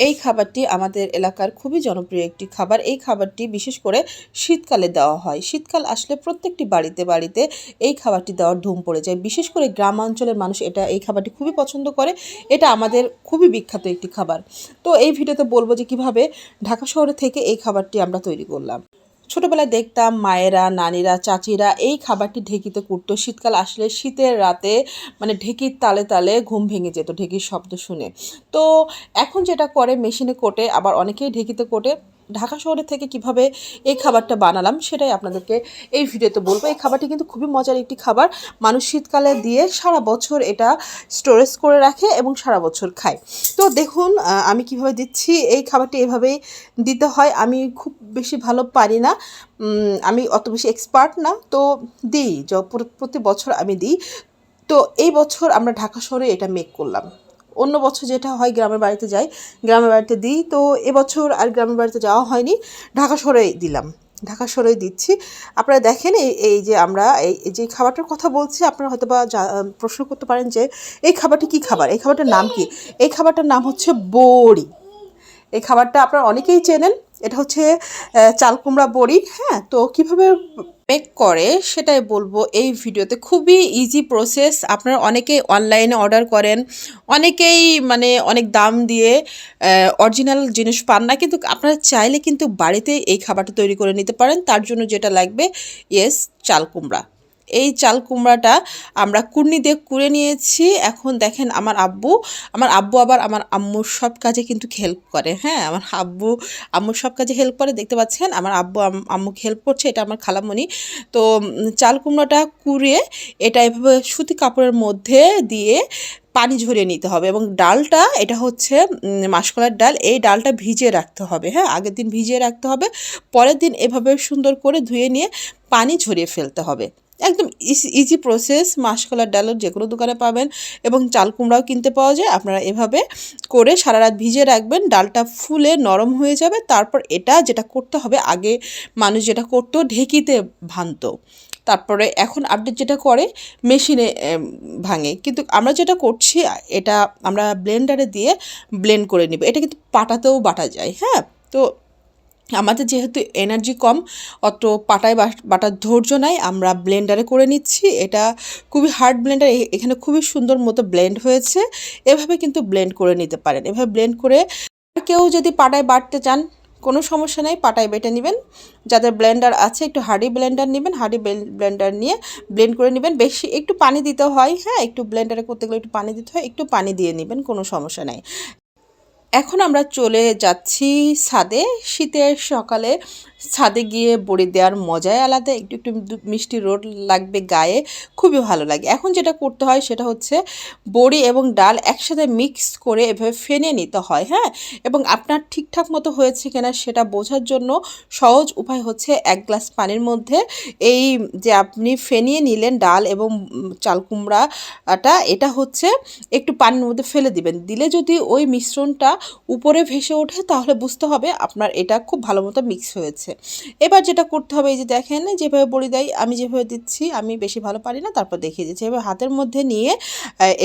এই খাবারটি আমাদের এলাকার খুবই জনপ্রিয় একটি খাবার। এই খাবারটি বিশেষ করে শীতকালে দেওয়া হয়। শীতকাল আসলে প্রত্যেকটি বাড়িতে বাড়িতে এই খাবারটি দেওয়ার ধুম পড়ে যায়। বিশেষ করে গ্রামাঞ্চলের মানুষ এটা, এই খাবারটি খুবই পছন্দ করে। এটা আমাদের খুবই বিখ্যাত একটি খাবার। তো এই ভিডিওতে বলব যে কীভাবে ঢাকা শহরে থেকে এই খাবারটি আমরা তৈরি করলাম। ছোটবেলায় দেখতাম মায়েরা, নানিরা, চাচিরা এই খাবারটি ঢেকিতে কুটতো। শীতকাল আসলে শীতের রাতে মানে ঢেকির তালে তালে ঘুম ভেঙে যেত, ঢেকির শব্দ শুনে। তো এখন যেটা করে মেশিনে কোটে, আবার অনেকেই ঢেকিতে কোটে। ঢাকা শহরে থেকে কীভাবে এই খাবারটা বানালাম সেটাই আপনাদেরকে এই ভিডিওতে বলব। এই খাবারটি কিন্তু খুবই মজার একটি খাবার। মানুষ শীতকালে দিয়ে সারা বছর এটা স্টোরেজ করে রাখে এবং সারা বছর খায়। তো দেখুন আমি কীভাবে দিচ্ছি, এই খাবারটি এভাবেই দিতে হয়। আমি খুব বেশি ভালো পারি না। আমি অত বেশি এক্সপার্ট না। তো দিই প্রতি বছর আমি দিই। তো এই বছর আমরা ঢাকা শহরে এটা মেক করলাম। অন্য বছর যেটা হয় গ্রামের বাড়িতে যাই, গ্রামের বাড়িতে দিই। তো এবছর আর গ্রামের বাড়িতে যাওয়া হয়নি। ঢাকা শহরেই দিলাম। ঢাকা শহরেই দিচ্ছি। আপনারা দেখেন এই এই যে আমরা এই যে খাবারটার কথা বলছি, আপনারা হয়তো বা প্রশ্ন করতে পারেন যে, এই খাবারটি কি খাবার? এই খাবারটার নাম কি? এই খাবারটার নাম হচ্ছে বড়ি। এই খাবারটা আপনারা অনেকেই চেনেন। এটা হচ্ছে চাল কুমড়া বড়ি। হ্যাঁ তো কীভাবে মেক করে, সেটাই বলব এই ভিডিওতে। খুবই ইজি প্রসেস আপনারা অনেকেই অনলাইনে অর্ডার করেন, অনেকেই মানে অনেক দাম দিয়ে অরিজিনাল জিনিস পান না, কিন্তু আপনারা চাইলে কিন্তু বাড়িতে এই খাবারটা তৈরি করে নিতে পারেন। তার জন্য যেটা লাগবে ইয়েস চাল কুমড়া। এই চাল কুমড়াটা আমরা কুর্নি দিয়ে কুড়ে নিয়েছি। এখন দেখেন আমার আব্বু আমার আব্বু আবার আমার আম্মুর সব কাজে কিন্তু হেল্প করে হ্যাঁ? আমার আব্বু, আম্মুর সব কাজে হেল্প করে, দেখতে পাচ্ছেন? আমার আব্বু, আম- আম্মুকে হেল্প করছে? এটা আমার খালামণি তো চাল কুমড়োটা কুড়িয়ে এটা এভাবে সুতি কাপড়ের মধ্যে দিয়ে পানি ঝরিয়ে নিতে হবে এবং ডালটা, এটা হচ্ছে মাসকলার ডাল, এই ডালটা ভিজিয়ে রাখতে হবে হ্যাঁ? আগের দিন ভিজিয়ে রাখতে হবে, পরের দিন এভাবে সুন্দর করে ধুয়ে নিয়ে পানি ঝরিয়ে ফেলতে হবে। একদম ইজি প্রসেস মাসকলার ডালও যে কোনো দোকানে পাবেন এবং চাল কুমড়াও কিনতে পাওয়া যায়। আপনারা এভাবে করে সারা রাত ভিজিয়ে রাখবেন, ডালটা ফুলে নরম হয়ে যাবে, তারপর এটা যেটা করতে হবে, আগে মানুষ যেটা করতো ঢেকিতে ভাঙতো। তারপরে এখন আপডেট যেটা করে মেশিনে ভাঙে। কিন্তু আমরা যেটা করছি, এটা আমরা ব্লেন্ডারে দিয়ে ব্লেন্ড করে নিব। এটা কিন্তু পাটাতেও বাটা যায় হ্যাঁ? তো আমাদের যেহেতু এনার্জি কম, অত পাটায় বাট- বাটার ধৈর্য নাই, আমরা ব্লেন্ডারে করে নিচ্ছি। এটা খুবই হার্ড ব্লেন্ডার এখানে খুবই সুন্দর মতো ব্লেন্ড হয়েছে। এভাবে কিন্তু ব্লেন্ড করে নিতে পারেন। এভাবে ব্লেন্ড করে আর কেউ যদি পাটায় বাটতে চান, কোনো সমস্যা নেই, পাটায় বেটে নেবেন। যাদের ব্লেন্ডার আছে, একটু হার্ডি ব্লেন্ডার নেবেন হার্ডি ব্লেন্ডার নিয়ে ব্লেন্ড করে নেবেন। বেশি একটু পানি দিতে হয় হ্যাঁ একটু ব্লেন্ডারে করতে গেলে একটু পানি দিতে হয়, একটু পানি দিয়ে নেবেন, কোনো সমস্যা নাই। এখন আমরা চলে যাচ্ছি সাদে শীতের সকালে ছাদে গিয়ে বড়ি দেওয়ার মজাই আলাদা। একটু একটু মিষ্টি রোদ লাগবে গায়ে, খুবই ভালো লাগে। এখন যেটা করতে হয় সেটা হচ্ছে বড়ি এবং ডাল একসাথে মিক্স করে এভাবে ফেনে নিতে হয় হ্যাঁ? এবং আপনার ঠিকঠাক মতো হয়েছে কিনা সেটা বোঝার জন্য সহজ উপায় হচ্ছে এক গ্লাস পানির মধ্যে এই যে আপনি ফেনিয়ে নিলেন ডাল এবং চাল কুমড়াটা, এটা হচ্ছে একটু পানির মধ্যে ফেলে দিবেন। দিলে যদি ওই মিশ্রণটা উপরে ভেসে ওঠে তাহলে বুঝতে হবে আপনার এটা খুব ভালো মতো মিক্স হয়েছে। এবার যেটা করতে হবে, এই যে দেখেন, যেভাবে বড়ি দেয়, আমি যেভাবে দিচ্ছি, আমি বেশি ভালো পারি না, তারপর দেখিয়ে দিচ্ছি। এবার হাতের মধ্যে নিয়ে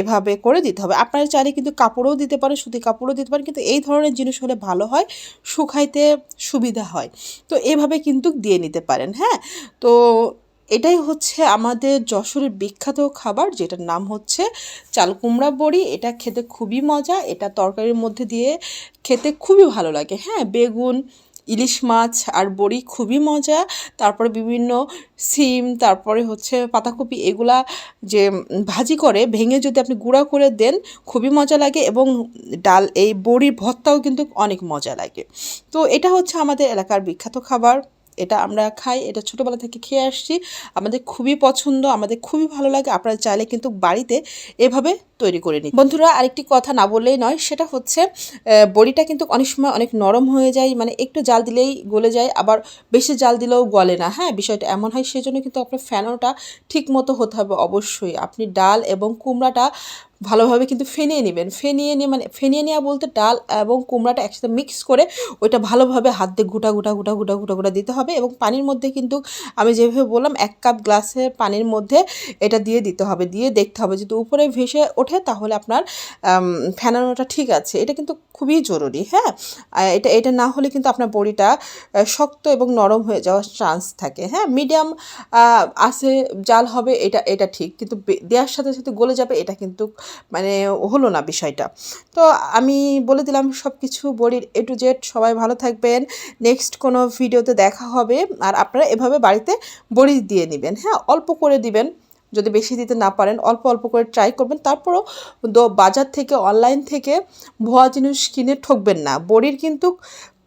এভাবে করে দিতে হবে। আপনারা চাইলে কিন্তু কাপড়ও দিতে পারেন, সুতি কাপড়ও দিতে পারেন, কিন্তু এই ধরনের জিনিস হলে ভালো হয়, শুকাইতে সুবিধা হয়। তো এভাবে কিন্তু দিয়ে নিতে পারেন হ্যাঁ? তো এটাই হচ্ছে আমাদের যশোরের বিখ্যাত খাবার, যেটার নাম হচ্ছে চাল কুমড়া বড়ি। এটা খেতে খুবই মজা, এটা তরকারির মধ্যে দিয়ে খেতে খুবই ভালো লাগে হ্যাঁ? বেগুন ইলিশ মাছ আর বড়ি খুবই মজা। তারপরে বিভিন্ন সিম, তারপরে হচ্ছে পাতাকপি, এগুলা যে ভাজি করে, ভেঙে যদি আপনি গুঁড়া করে দেন, খুবই মজা লাগে এবং ডাল, এই বড়ির ভর্তাও কিন্তু অনেক মজা লাগে। তো এটা হচ্ছে আমাদের এলাকার বিখ্যাত খাবার। এটা আমরা খাই, এটা ছোটোবেলা থেকে খেয়ে আসছি। আমাদের খুবই পছন্দ, আমাদের খুবই ভালো লাগে। আপনারা চাইলে কিন্তু বাড়িতে এভাবে তৈরি করে নিই বন্ধুরা, আরেকটি কথা না বললেই নয়, সেটা হচ্ছে বড়িটা কিন্তু অনেক সময় অনেক নরম হয়ে যায় মানে একটু জাল দিলেই গলে যায়, আবার বেশি জাল দিলেও গলে না। হ্যাঁ বিষয়টা এমন হয়, সেজন্য কিন্তু আপনার ফ্যানোটা ঠিক মতো হতে হবে অবশ্যই। আপনি ডাল এবং কুমড়াটা ভালোভাবে কিন্তু ফেনিয়ে নেবেন। ফেনিয়ে নিয়ে মানে ফেনিয়ে নেওয়া বলতে ডাল এবং কুমড়াটা একসাথে মিক্স করে ওইটা ভালোভাবে হাত দিয়ে গুটা গুটা গুটা গুটা গুটা গুটা দিতে হবে এবং পানির মধ্যে কিন্তু আমি যেভাবে বললাম এক কাপ গ্লাসের পানির মধ্যে এটা দিয়ে দিতে হবে। দিয়ে দেখতে হবে যদি উপরে ভেসে ওঠে তাহলে আপনার ফেনানোটা ঠিক আছে। এটা কিন্তু খুবই জরুরি হ্যাঁ? এটা এটা না হলে কিন্তু আপনার বড়িটা শক্ত এবং নরম হয়ে যাওয়ার চান্স থাকে হ্যাঁ? মিডিয়াম আসে জাল হবে, এটা এটা ঠিক। কিন্তু দেওয়ার সাথে সাথে গলে যাবে, এটা কিন্তু মানে হলো না বিষয়টা। তো আমি বলে দিলাম সব কিছু বড়ির এ টু জেড সবাই ভালো থাকবেন। নেক্সট কোনো ভিডিওতে দেখা হবে। আর আপনারা এভাবে বাড়িতে বড়ি দিয়ে নেবেন। হ্যাঁ অল্প করে দিবেন। যদি বেশি দিতে না পারেন, অল্প অল্প করে ট্রাই করবেন। তারপরও বাজার থেকে অনলাইন থেকে ভুয়া জিনিস কিনে ঠকবেন না। বড়ির কিন্তু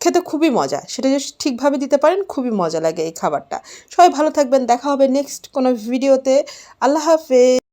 খেতে খুবই মজা। সেটা যদি ঠিকভাবে দিতে পারেন, খুবই মজা লাগে এই খাবারটা। সবাই ভালো থাকবেন। দেখা হবে নেক্সট কোনো ভিডিওতে। আল্লাহ হাফেজ।